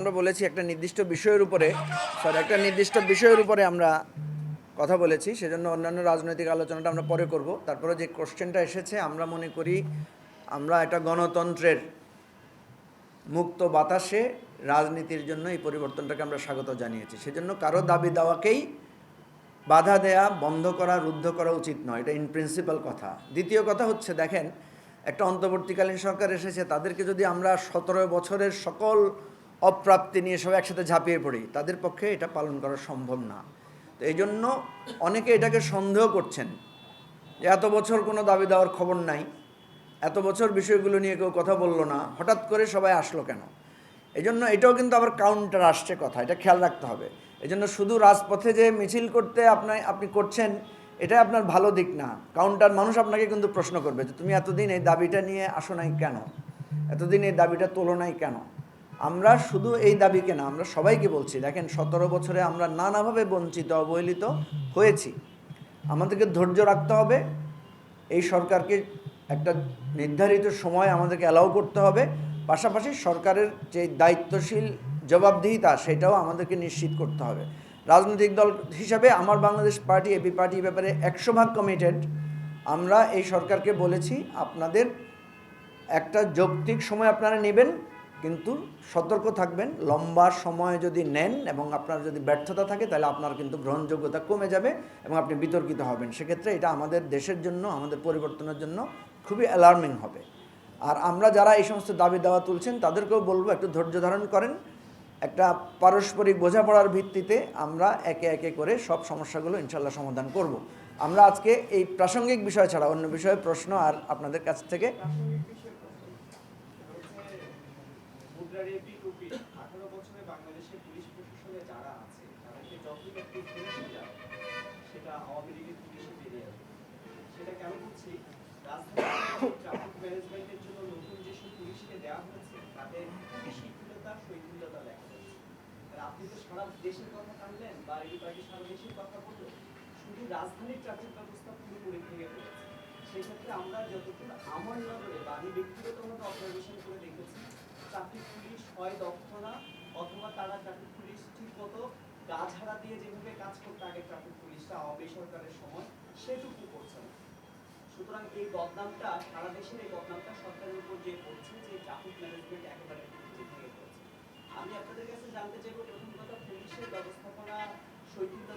আমরা বলেছি একটা নির্দিষ্ট বিষয়ের উপরে সরি একটা নির্দিষ্ট বিষয়ের উপরে আমরা কথা বলেছি, সেজন্য অন্যান্য রাজনৈতিক আলোচনাটা আমরা পরে করব। তারপরে যে কোশ্চেনটা এসেছে, আমরা মনে করি আমরা একটা গণতন্ত্রের মুক্ত বাতাসে রাজনীতির জন্য এই পরিবর্তনটাকে আমরা স্বাগত জানিয়েছি। সেজন্য কারও দাবি দেওয়াকেই বাধা দেয়া, বন্ধ করা, রুদ্ধ করা উচিত নয়, এটা ইন প্রিন্সিপাল কথা। দ্বিতীয় কথা হচ্ছে, দেখেন, একটা অন্তর্বর্তীকালীন সরকার এসেছে, তাদেরকে যদি আমরা সতেরো বছরের সকল অপ্রাপ্তি নিয়ে সব একসাথে ঝাঁপিয়ে পড়ি। তাদের পক্ষে এটা পালন করা সম্ভব না। তো এই জন্য অনেকে এটাকে সন্দেহ করছেন যে এত বছর কোনো দাবি দেওয়ার খবর নাই, এত বছর বিষয়গুলো নিয়ে কেউ কথা বলল না, হঠাৎ করে সবাই আসলো কেন? এই জন্য এটাও কিন্তু আবার কাউন্টার আসছে কথা, এটা খেয়াল রাখতে হবে। এই জন্য শুধু রাজপথে যে মিছিল করতে আপনার আপনি করছেন এটাই আপনার ভালো দিক না। কাউন্টার মানুষ আপনাকে কিন্তু প্রশ্ন করবে যে, তুমি এতদিন এই দাবিটা নিয়ে আসো নাই কেন? এতদিন এই দাবিটা তোলো নাই কেন? আমরা শুধু এই দাবিকে না, আমরা সবাইকে বলছি, দেখেন সতেরো বছরে আমরা নানাভাবে বঞ্চিত, অবহেলিত হয়েছি। আমাদেরকে ধৈর্য রাখতে হবে, এই সরকারকে একটা নির্ধারিত সময় আমাদেরকে অ্যালাউ করতে হবে। পাশাপাশি সরকারের যে দায়িত্বশীল জবাবদিহিতা, সেটাও আমাদেরকে নিশ্চিত করতে হবে। রাজনৈতিক দল হিসাবে আমার বাংলাদেশ পার্টি এপি পার্টি ব্যাপারে একশো ভাগ কমিটেড আমরা এই সরকারকে বলেছি, আপনাদের একটা যৌক্তিক সময় আপনারা নেবেন কিন্তু সতর্ক থাকবেন, লম্বা সময় যদি নেন এবং আপনার যদি ব্যর্থতা থাকে, তাহলে আপনার কিন্তু গ্রহণযোগ্যতা কমে যাবে এবং আপনি বিতর্কিত হবেন। সেক্ষেত্রে এটা আমাদের দেশের জন্য, আমাদের পরিবর্তনের জন্য খুবই অ্যালার্মিং হবে। আর আমরা যারা এই সমস্ত দাবি দাওয়া তুলছেন, তাদেরকেও বলব একটু ধৈর্য ধারণ করেন। একটা পারস্পরিক বোঝাপড়ার ভিত্তিতে আমরা একে একে করে সব সমস্যাগুলো ইনশাল্লাহ সমাধান করব। আমরা আজকে এই প্রাসঙ্গিক বিষয় ছাড়া অন্য বিষয়ে প্রশ্ন আর আপনাদের কাছ থেকে বছরে বাংলাদেশের পুলিশ প্রশাসনে যারা আছে তাদেরকে যায়, সেটা আওয়ামী লীগের পুলিশে বেরিয়ে আসবে সেটা কেন বলছি রাজধানী ট্রাফিক ম্যানেজমেন্টের জন্য নতুন যেসব পুলিশকে দেওয়া হয়েছে তাদের শিথিলতা শৈথিলতা দেখা যাচ্ছে। আপনি তো সারা দেশের কথা টানলেন, বা এই পার্টি সারা দেশের কথা বলল শুধু রাজধানীর ট্রাফিক ব্যবস্থা পুরোপুরি ভেঙে পড়েছে। সেক্ষেত্রে আমরা যতটুকু আমার নজরে বা আমি ব্যক্তিগতভাবে অবজারভেশন করে দেখেছি ট্রাফিক পুলিশ হয় দক্ষ না, অথবা তারা ট্রাফিক পুলিশ ঠিক মতো গা ঝাড়া দিয়ে যেভাবে কাজ করতে, আগে ট্রাফিক পুলিশটা আওয়ামী সরকারের সময় সেটুকু করছে না। সুতরাং এই বদনামটা সারা দেশের এই বদনামটা সরকারের উপর যে পড়ছে যে ট্রাফিক ম্যানেজমেন্ট একেবারে ভেঙে পড়ছে। আমি আপনাদের কাছে জানতে চাইব প্রথম কথা পুলিশের ব্যবস্থাপনা শৈথিলতা